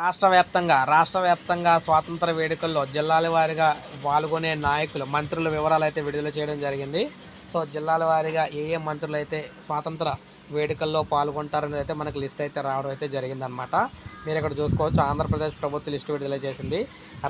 రాష్ట్ర వ్యాప్తంగా రాష్ట్ర వ్యాప్తంగా స్వాతంత్ర వేడుకల్లో జిల్లాల వారీగా పాల్గొనే నాయకులు మంత్రుల వివరాలు అయితే విడుదల చేయడం జరిగింది. సో జిల్లాల వారీగా ఏ ఏ మంత్రులు అయితే స్వాతంత్ర వేడుకల్లో పాల్గొంటారనేది అయితే మనకు లిస్ట్ అయితే రావడం అయితే జరిగిందనమాట మీరు ఇక్కడ చూసుకోవచ్చు ఆంధ్రప్రదేశ్ ప్రభుత్వ లిస్టు విడుదల చేసింది.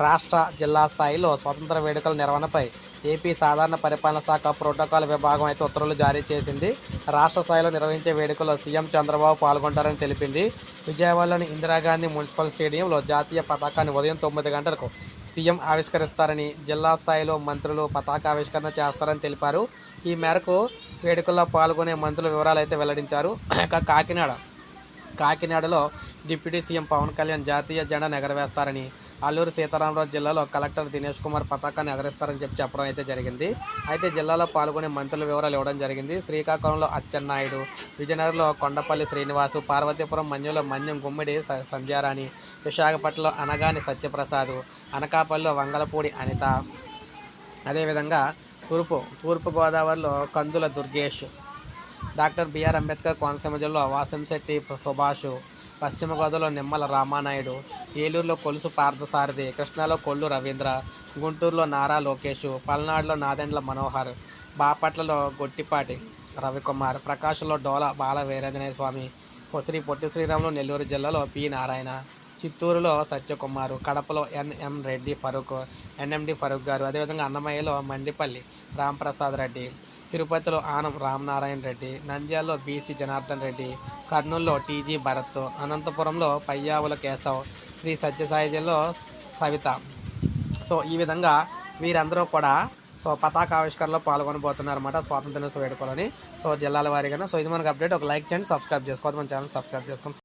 రాష్ట్ర జిల్లా స్థాయిలో స్వతంత్ర వేడుకల నిర్వహణపై ఏపీ సాధారణ పరిపాలన శాఖ ప్రోటోకాల్ విభాగం అయితే ఉత్తర్వులు జారీ చేసింది. రాష్ట్ర స్థాయిలో నిర్వహించే వేడుకల్లో సీఎం చంద్రబాబు పాల్గొంటారని తెలిపింది. విజయవాడలోని ఇందిరాగాంధీ మున్సిపల్ స్టేడియంలో జాతీయ పతాకాన్ని ఉదయం తొమ్మిది గంటలకు సీఎం ఆవిష్కరిస్తారని జిల్లా స్థాయిలో మంత్రులు పతాక ఆవిష్కరణ చేస్తారని తెలిపారు. ఈ మేరకు వేడుకల్లో పాల్గొనే మంత్రుల వివరాలు అయితే వెల్లడించారు. ఇక కాకినాడ. కాకినాడలో డిప్యూటీ సీఎం పవన్ కళ్యాణ్ జాతీయ జెండా ఎగరవేస్తారని అల్లూరు సీతారామరాజు జిల్లాలో కలెక్టర్ దినేష్ కుమార్ పతాకాన్ని ఎగరేస్తారని చెప్పి చెప్పడం అయితే జరిగింది. అయితే జిల్లాలో పాల్గొనే మంత్రుల వివరాలు ఇవ్వడం జరిగింది. శ్రీకాకుళంలో అచ్చెన్నాయుడు విజయనగరంలో కొండపల్లి శ్రీనివాసు పార్వతీపురం మన్యంలో మన్యం గుమ్మిడి సంధ్యారాణి విశాఖపట్నంలో అనగాని సత్యప్రసాద్ అనకాపల్లిలో వంగలపూడి అనిత. అదేవిధంగా తూర్పు తూర్పు గోదావరిలో కందుల దుర్గేష్ డాక్టర్ బిఆర్ అంబేద్కర్ కోనసీమ జిల్లాలో వాసంశెట్టి సుభాష్ పశ్చిమ గోదావరిలో నిమ్మల రామానాయుడు ఏలూరులో కొలుసు పార్థసారథి కృష్ణాలో కొల్లు రవీంద్ర గుంటూరులో నారా లోకేష్ పల్నాడులో నాదెండ్ల మనోహర్ బాపట్లలో గొట్టిపాటి రవికుమార్ ప్రకాశంలో డోల బాల వీరేంజనేయ స్వామి శ్రీ పొట్టి శ్రీరాములు నెల్లూరు జిల్లాలో పి నారాయణ చిత్తూరులో సత్యకుమారు కడపలో ఎన్ఎం రెడ్డి ఫరూక్ ఎన్ఎండి ఫరూక్ గారు అదేవిధంగా అన్నమయ్యలో మండిపల్లి రాంప్రసాద్ రెడ్డి తిరుపతిలో ఆనం రామనారాయణ రెడ్డి నంద్యాలలో బీసీ జనార్దన్ రెడ్డి కర్నూలులో టీజీ భరత్ అనంతపురంలో పయ్యావుల కేశవ్ శ్రీ సత్యసాయి సవిత. సో ఈ విధంగా వీరందరూ కూడా సో పతాక ఆవిష్కరణలో పాల్గొనబోతున్నారు అనమాట స్వాతంత్ర దినోత్సవ వేడుకలని. సో జిల్లాల వారీగా సో ఇది మనకు అప్డేట్. ఒక లైక్ చేయండి సబ్స్క్రైబ్ చేసుకోవద్దు. మన ఛానల్ సబ్స్క్రైబ్ చేసుకోండి